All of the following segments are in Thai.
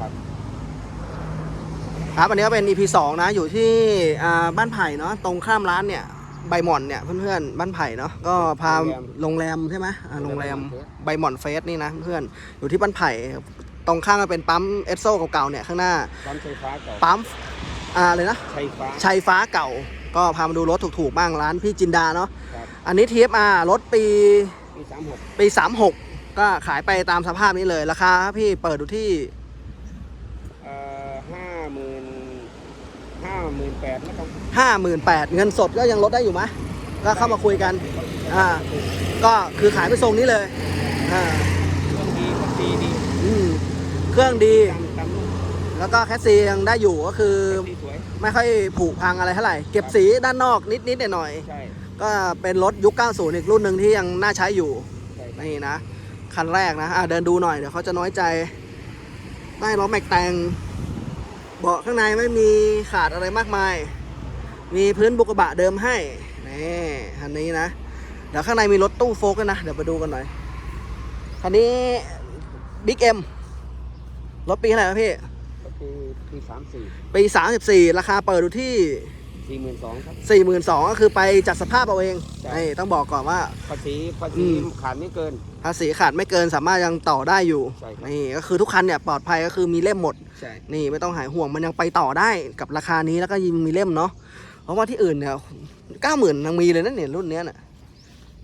ครับครับอันนี้ก็เป็น EP 2นะ อยู่ที่อ่าบ้านไผ่เนาะตรงข้ามร้านเนี่ยใบหม่อนเนี่ยเพื่อนๆบ้านไผ่เนาะก็พาโรงแรมใช่ไหมอ่าโรงแรมใบหม่อนเฟสนี่นะเพื่อนอยู่ที่บ้านไผ่ตรงข้างก็เป็นปั๊มเอสโซเก่าๆเนี่ยข้างหน้าปั๊มไฟฟ้าเก่าปั๊มอ่าเลยนะไฟฟ้าชัยฟ้าเก่า ก็พามาดูรถถูกๆบ้างร้านพี่จินดาเนาะครับอันนี้ TFR รถปีปีสามหกปี36ก็ขายไปตามสภาพนี้เลยราคาพี่เปิดดูที่ เอ่อห้าหมื่น ห้าหมื่นแปดนะครับ58,000เงินสดก็ยังลดได้อยู่ไหมก็เข้ามาคุยกันอ่าก็คือขายไปทรงนี้เลยอ่าเครื่องดีก็ดีดีอืมเครื่องดี ตามตามลูกแล้วก็แคสซียังได้อยู่ก็คือดีสวย ไม่ค่อยผุพังอะไรเท่าไหร่ เก็บสีด้านนอกนิดๆหน่อยใช่ๆก็เป็นรถยุค 90 อีกรุ่นหนึ่งที่ยังน่าใช้อยู่ ใช่นี่นะ คันแรกนะ อะเดินดูหน่อย เดี๋ยวเขาจะน้อยใจ ได้ล้อแม็กแต่ง เบาะข้างในไม่มีขาดอะไรมากมาย มีพื้นบุกระบะเดิมให้นี่คันนี้นะ เดี๋ยวข้างในมีรถตู้โฟกด้วยนะ เดี๋ยวไปดูกันหน่อย คันนี้บิ๊กเอ็มรถปีเท่าไหร่ครับพี่ ก็ปีปีสามสี่ ปี 34 ราคาเปิดดูที่ สี่หมื่นสองครับ 42,000ก็คือไปจัดสภาพเอาเองใช่ นี่ต้องบอกก่อนว่า ภาษีภาอืษีม ขาดไม่เกิน ภาษีขาดไม่เกินสามารถยังต่อได้อยู่ใช่ครับ นี่ก็คือทุกคันเนี่ยปลอดภัยก็คือมีเล่มหมด ใช่ นี่ไม่ต้องหายห่วงมันยังไปต่อได้กับราคานี้แล้วก็ยังมีเล่มเนาะเพราะว่าที่อื่นเนี่ยเก้าหมื่นยังมีเลยนะเนี่ยรุ่นเนี้ยน่ะ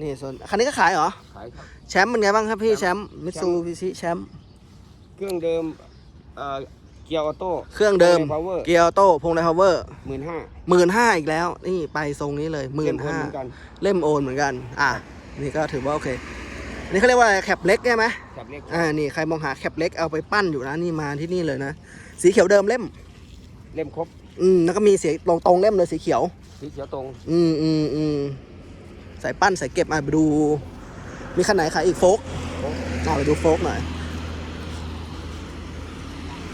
นี่ส่วนคันนี้ก็ขายเหรอ ขายครับ แชมป์เป็นไงบ้างครับพี่แชแชมมป์ป์มิตซูบิชิแชมป์เครื่องเดิมเอ่อเกียร์ออโต้เครื่องเดิมพาวเวอร์เกียร์ออโต้พวงไดพาวเวอร์หมื่นห้าหมื่นห้าอีกแล้ว นี่ไปทรงนี้เลยหมื่นห้าเหมือนกันเล่มโอนเหมือนกัน อะ นี่ก็ถือว่าโอเค นี่เขาเรียกว่าอะไรแคปเล็กใช่ไหมขับเล็กอ่านี่ใครมองหาแคปเล็กเอาไปปั้นอยู่นะนี่มาที่นี่เลยนะ สีเขียวเดิมเล่ม เล่มครบ อืมแล้วก็มีสีตรงตรงๆเล่มเลยสีเขียว สีเขียวตรง อืมอืมอืมใส่ปั้นใส่เก็บมาไปดู มีคันไหนขายอีกโฟกโฟกอ่าไปดูโฟกหน่อยโ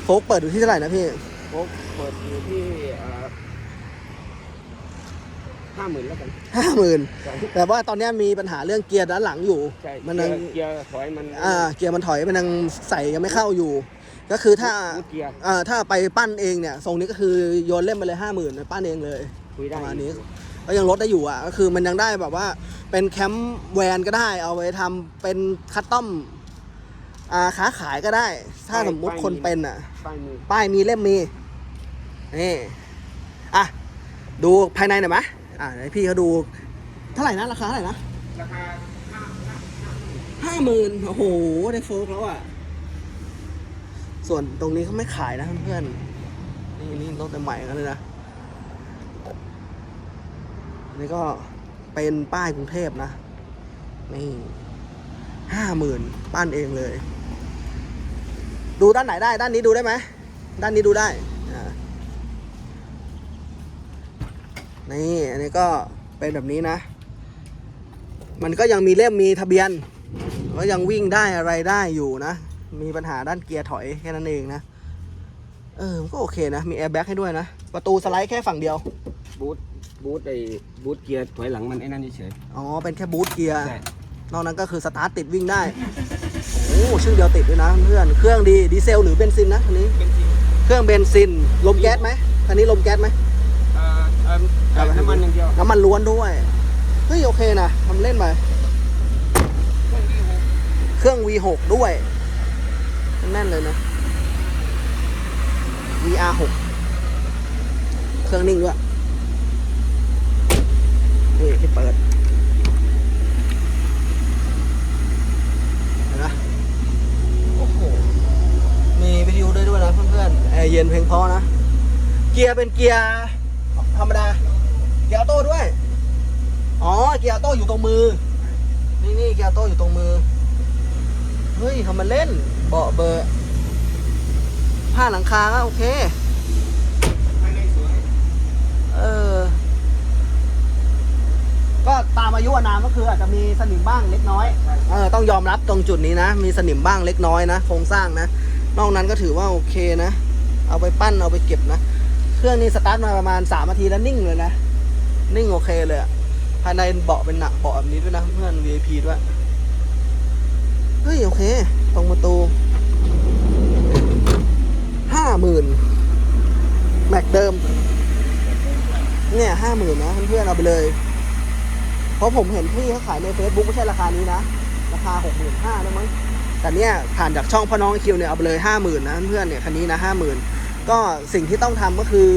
ฟกเปิดอยู่ที่เท่าไหร่นะพี่โฟกเปิดอยู่ที่ห้าหมื่นแล้วกันห้าหมื่นใช่แต่ว่าตอนเนี้ยมีปัญหาเรื่องเกียร์ด้านหลังอยู่ ใช่มันเกียัยง ร์เกียร์ถอยมันอ่าเกียร์มันถอยมันยังใส่ยังไม่เข้าอยู่ ก็คือถ้าบูทเกียร์อ่าถ้าไปปั้นเองเนี่ยทรงนี้ก็คือโยนเล่มไปเลยห้าหมื่นปั้นเองเลย คุยได้ประมาณนี้ ก็ยังลดได้อยู่อะก็คือมันยังได้แบบว่าเป็นแคมป์แวนก็ได้เอาไว้ทำเป็นคัสตอม อ่าค้าขายก็ได้ ถ้าสมมุติคนเป็นอะ ป้ายมือป้ายมีเล่มมีนี่อะดูภายในหน่อยไหมอะให้พี่เขาดูเท่าไหร่นะราคาเท่าไหร่นะราคาห้าหมื่นโอ้โหได้โฟกแล้วอะส่วนตรงนี้เขาไม่ขายนะเพื่อนๆนี่นี่รถใหม่ๆกันเลยนะนี่ก็เป็นป้ายกรุงเทพนะนี่ห้าหมื่นป้านเองเลย ดูด้านไหนได้ด้านนี้ดูได้ไหมด้านนี้ดูได้อ่านี่อันนี้ก็เป็นแบบนี้นะ มันก็ยังมีเล่มมีทะเบียนก็ยังวิ่งได้อะไรได้อยู่นะ มีปัญหาด้านเกียร์ถอยแค่นั้นเองนะเออมันก็โอเคนะ มีแอร์แบ็กให้ด้วยนะ ประตูสไลด์แค่ฝั่งเดียว บูทบูทไอ้บูทเกียร์ถอยหลังมันไอ้นั่นเฉยอ๋อ เป็นแค่บูทเกียร์ใช่นอกนั้นก็คือสตาร์ทติดวิ่งได้ โอ้ชื่อเดียวติดด้วยนะเพื่อนเครื่องดีดีเซลหรือเบนซินนะคันนี้ เป็นจริงเครื่องเบนซินลมแก๊สไหมคันนี้ลมแก๊สไหมเอ่อเอ่อเอ่อน้ำมันอย่างเดียวน้ำมันล้วนด้วยเฮ้ยโอเคนะทำเล่นไปเครื่อง V6 ด้วยแน่นเลยนะ VR6 เครื่องนิ่งด้วยนี่ที่เปิด เห็นไหมโอ้โห มีวิทยุด้วยด้วยนะเพื่อนๆ แอร์เยนเพลงเพราะนะ เกียร์เป็นเกียร์ธรรมดา เกียร์ออโต้ด้วย อ๋อ เกียร์ออโต้อยู่ตรงมือ นี่นี่เกียร์ออโต้อยู่ตรงมือ เฮ้ยทำมาเล่น เบาะเบอร์ผ้าหลังคาก็โอเค เออ ก็ตามอายุอานามก็คืออาจจะมีสนิมบ้างเล็กน้อย เออ ต้องยอมรับตรงจุดนี้นะ มีสนิมบ้างเล็กน้อยนะ โครงสร้างนะ นอกนั้นก็ถือว่าโอเคนะ เอาไปปั้นเอาไปเก็บนะ เครื่องนี้สตาร์ทมาประมาณสามนาทีแล้วนิ่งเลยนะ นิ่งโอเคเลยภายในเบาะเป็นหนักเบาะแบบนี้ด้วยนะเพื่อน VIP ด้วยเฮ้ยโอเค ตรงประตูห้าหมื่นแม็กเดิม เนี่ยห้าหมื่นนะเพื่อนเอาไปเลย เพราะผมเห็นพี่เขาขายใน Facebook ไม่ใช่ราคานี้นะ ราคาหกหมื่นห้าแล้วมั้งแต่เนี่ยผ่านจากช่องพ่อน้องคิวเนี่ยเอาไปเลยห้าหมื่นนะเพื่อนเนี่ยคันนี้นะห้าหมื่น ก็สิ่งที่ต้องทำก็คือ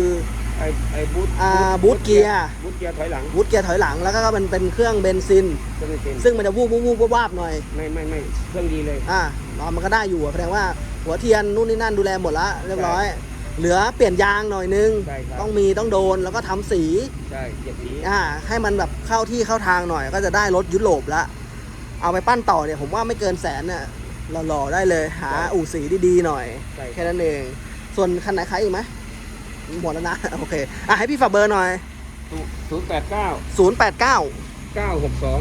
ไอ้ไอ้บูทอ่าบูทเกียร์บูทเกียร์ถอยหลังวุดเกียร์ถอยหลังแล้วก็มันเป็นเครื่องเบนซินจะไม่เป็นซึ่งมันจะวูบวูบวูบวาบๆหน่อย ไม่ไม่ไม่เครื่องดีเลย อ่ามันก็ได้อยู่อะแสดงว่าหัวเทียนนู่นนี่นั่นดูแลหมดละเรียบร้อย เหลือเปลี่ยนยางหน่อยนึง ใช่ครับ ต้องมีต้องโดนแล้วก็ทำสี ใช่เหยียบสีอ่าให้มันแบบเข้าที่เข้าทางหน่อยก็จะได้รถยุโรปละเอาไปปั้นต่อเนี่ยผมว่าไม่เกินแสนเนี่ยหล่อๆได้เลยหาอู่สีดีๆหน่อย ใช่แค่นั้นเอง ส่วนคันไหนขายอีกไหมหมดแล้วนะ โอเค อะ ให้พี่ฝากเบอร์หน่อย ศูนย์แปดเก้า089 เก้าหกสอง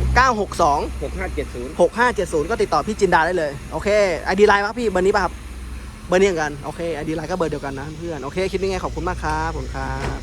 962 หกห้าเจ็ดศูนย์6570 ก็ติดต่อพี่จินดาได้เลย โอเคไอดีไลน์ป่ะพี่เบอร์นี้ป่ะครับ เบอร์นี้เหมือนกัน โอเคไอดีไลน์ก็เบอร์เดียวกันนะเพื่อน โอเคคลิปนี้ไงขอบคุณมากครับผมครับ